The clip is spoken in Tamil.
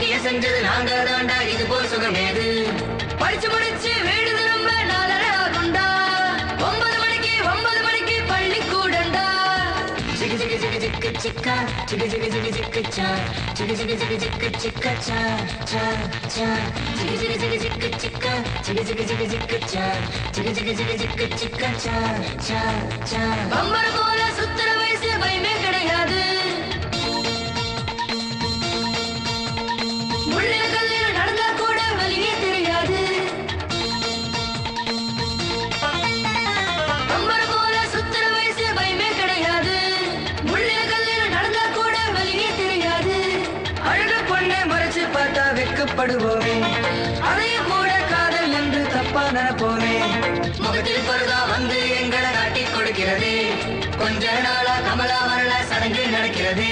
பாக்கிய செஞ்சது நாங்க தாண்டா இது போல் சுகமேது படிச்சு முடிச்சு வீடு திரும்ப நாலரை ஆகுண்டா ஒன்பது மணிக்கு ஒன்பது மணிக்கு பள்ளி கூடண்டா ஜிகு ஜிகு ஜிகு சிக்கு சிக்கா ஜிகு ஜிகு ஜிகு சிக்கு சா ஜிகு ஜிகு ஜிகு சிக்கு சிக்கா சா சா சா ஜிகு ஜிகு ஜிகு சிக்கு சிக்கா ஜிகு ஜிகு ஜிகு சிக்கு சா ஜிகு ஜிகு ஜிகு சிக்கு சிக்கா சா சா சா பம்பர பார்த்தா அதையும் கூட காதல் என்று தப்பா நினைப்போமே. முகத்தில் பருதா வந்து எங்களை காட்டி கொடுக்கிறது. கொஞ்ச நாளா கமலா வரல சடங்கு நடக்கிறது.